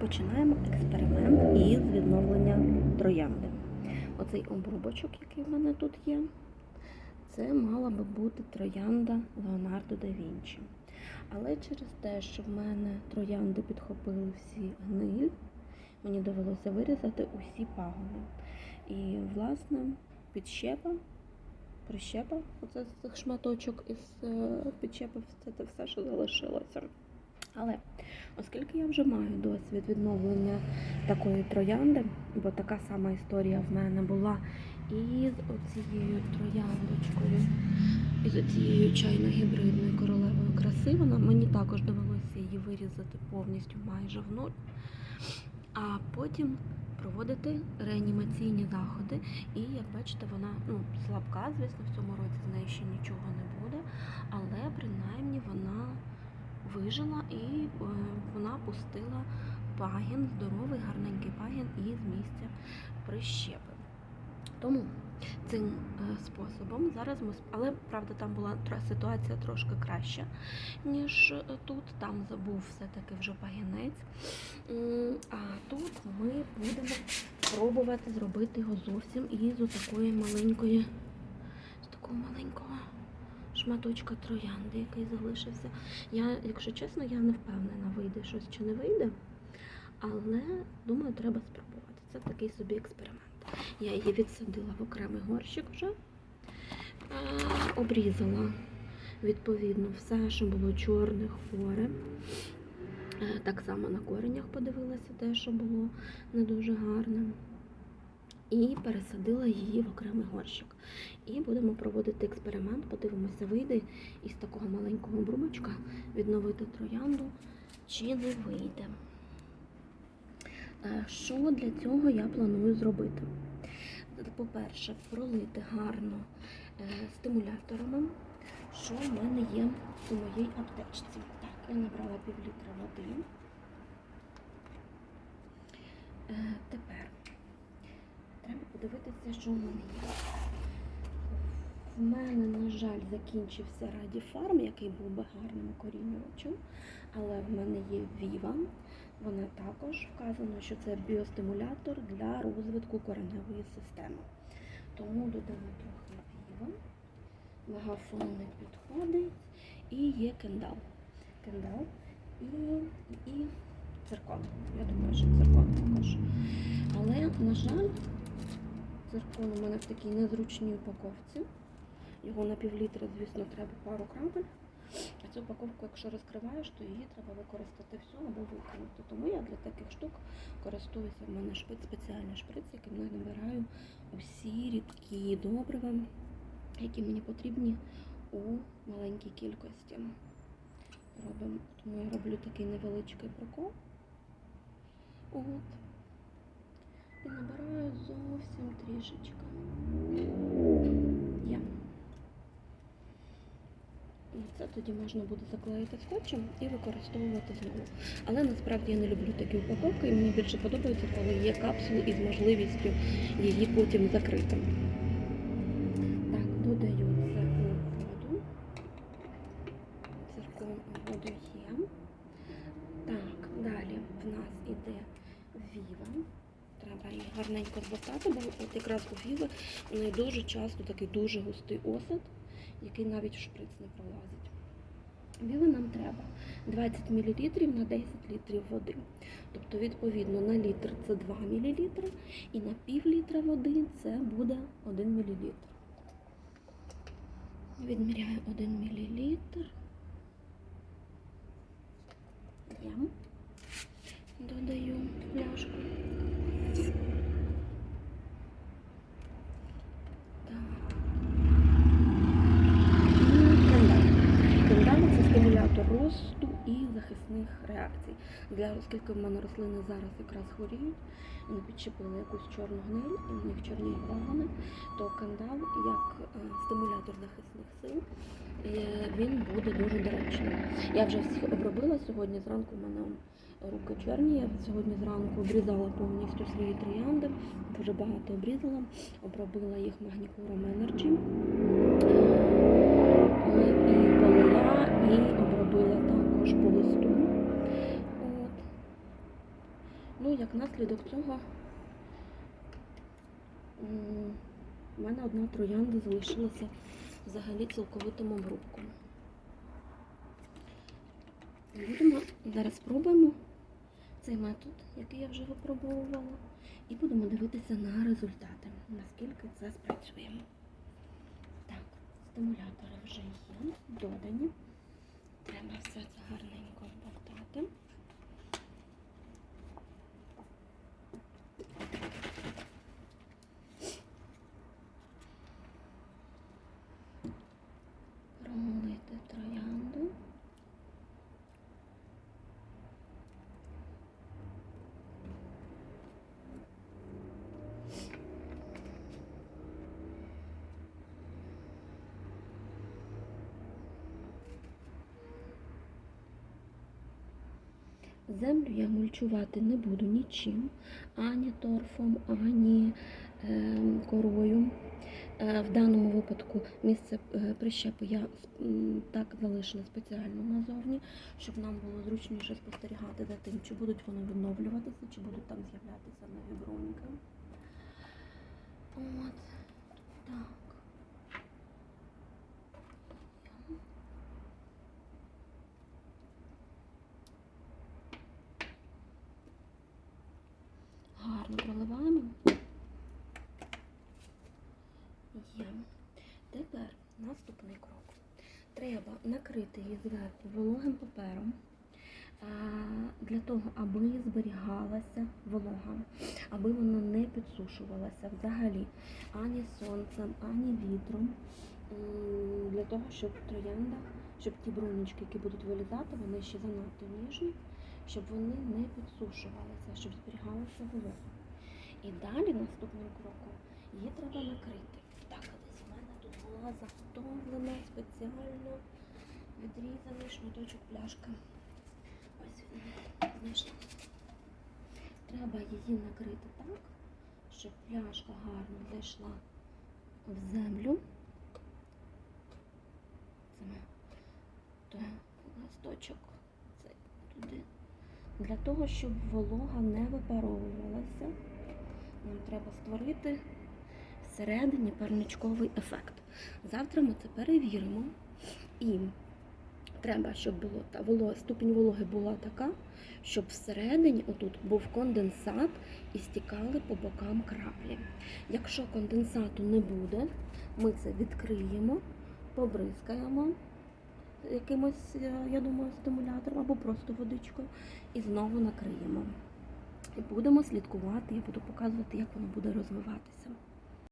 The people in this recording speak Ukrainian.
починаємо експеримент із відновлення троянди. Оцей обрубочок, який в мене тут є, це мала би бути троянда Леонардо да Вінчі. Але через те, що в мене троянди підхопили всі гниль, мені довелося вирізати усі пагони. І, власне, підщепа, прищепа, оце з цих шматочок із е, підщепи, це, це все, що залишилося. Але оскільки я вже маю досвід відновлення такої троянди, бо така сама історія в мене була із оцією трояндочкою, із оцією чайно-гібридною королевою краси, вона мені також довелося її вирізати повністю майже в нуль. А потім проводити реанімаційні заходи. І як бачите, вона ну, слабка, звісно, в цьому році з нею ще нічого не буде, але принаймні вона вижила і е, вона пустила пагін, здоровий, гарненький пагін із місця прищепи. Тому цим е, способом зараз ми, але правда там була ситуація трошки краща, ніж е, тут. Там забув все-таки вже пагінець. А тут ми будемо пробувати зробити його зовсім із отакої маленької, з такого маленького шматочка троянди, який залишився. Я, якщо чесно, я не впевнена, вийде щось чи не вийде. Але думаю, треба спробувати. Це такий собі експеримент. Я її відсадила в окремий горщик вже, е, обрізала відповідно все, що було чорне, хворе. Так само на коренях подивилася те, що було не дуже гарним. І пересадила її в окремий горщик. І будемо проводити експеримент, подивимося, вийде із такого маленького брубочка відновити троянду чи не вийде. Е, Що для цього я планую зробити? По-перше, пролити гарно е, стимуляторами, що в мене є у моїй аптечці. Так, я набрала пів літра води. Е, Тепер подивитися, що в мене є. В мене, на жаль, закінчився Раді Фарм, який був би гарним укорінювачем, але в мене є Віва. Вона також вказано, що це біостимулятор для розвитку кореневої системи. Тому додамо трохи Віва. Мегафон не підходить. І є кендал. Кендал і, і циркон. Я думаю, що циркон також. Але, на жаль, циркон у мене в такій незручній упаковці. Його на півлітра, звісно, треба пару крапель. А цю упаковку, якщо розкриваєш, то її треба використати всю або викинути. Тому я для таких штук користуюся. В мене шпиц, спеціальний шприц, яким я набираю усі рідкі добрива, які мені потрібні у маленькій кількості. Робимо. Тому я роблю такий невеличкий прокол. От. І набираю зовсім трішечки. Є. І це тоді можна буде заклеїти скотчем і використовувати знову. Але насправді я не люблю такі упаковки, і мені більше подобається, коли є капсули із можливістю її потім закрити. Так, додаю це у воду. Циркон у воду є. Так, далі в нас іде віва. Треба її гарненько златати, бо от якраз у віви у неї дуже часто такий дуже густий осад, який навіть в шприц не пролазить. Віви нам треба 20 мл на 10 літрів води. Тобто, відповідно, на літр це 2 мл, і на пів літра води це буде 1 мл. Відміряю 1 мл. Я додаю пляшку. Так. І кандал. Кандал це стимулятор росту і захисних. Для оскільки в мене рослини зараз якраз хворіють, вони підчепили якусь чорну гниль, і в них чорні пагони, то кандал як е, стимулятор захисних сил е, він буде дуже доречний. Я вже всіх обробила сьогодні зранку. У мене руки чорні. Я сьогодні зранку обрізала повністю свої троянди, дуже багато обрізала, обробила їх магнікуром Energy. Е, І полила, і Ну, як наслідок цього, у мене одна троянда залишилася взагалі цілковитим обрубком. Будемо зараз спробуємо цей метод, який я вже випробовувала, і будемо дивитися на результати, наскільки це спрацює. Так, стимулятори вже є, додані. Треба все це гарненько обмотати. Промолити троянду. Землю я мульчувати не буду нічим, ані торфом, ані е, корою. Е, в даному випадку місце е, прищепу я так залишила спеціально назовні, щоб нам було зручніше спостерігати за тим, чи будуть вони відновлюватися, чи будуть там з'являтися нові бруньки. От так. Гарно проливаємо. Є. Тепер наступний крок. Треба накрити її зверху вологим папером для того, аби зберігалася волога, аби вона не підсушувалася взагалі ані сонцем, ані вітром. Для того, щоб троянда, щоб ті брунічки, які будуть вилізати, вони ще занадто ніжні, щоб вони не підсушувалися, щоб зберігалася волога. І далі наступним кроком її треба накрити. Так, десь у мене тут була заготовлена спеціально відрізаний шматочок пляшки. Ось він знайшла. Треба її накрити так, щоб пляшка гарно зайшла в землю. Це листочок цей туди. Для того, щоб волога не випаровувалася, нам треба створити всередині парничковий ефект. Завтра ми це перевіримо. І треба, щоб було та воло, ступінь вологи була така, щоб всередині отут був конденсат і стікали по бокам краплі. Якщо конденсату не буде, ми це відкриємо, побризкаємо якимось, е, я думаю, стимулятором або просто водичкою і знову накриємо. І будемо слідкувати, я буду показувати, як воно буде розвиватися.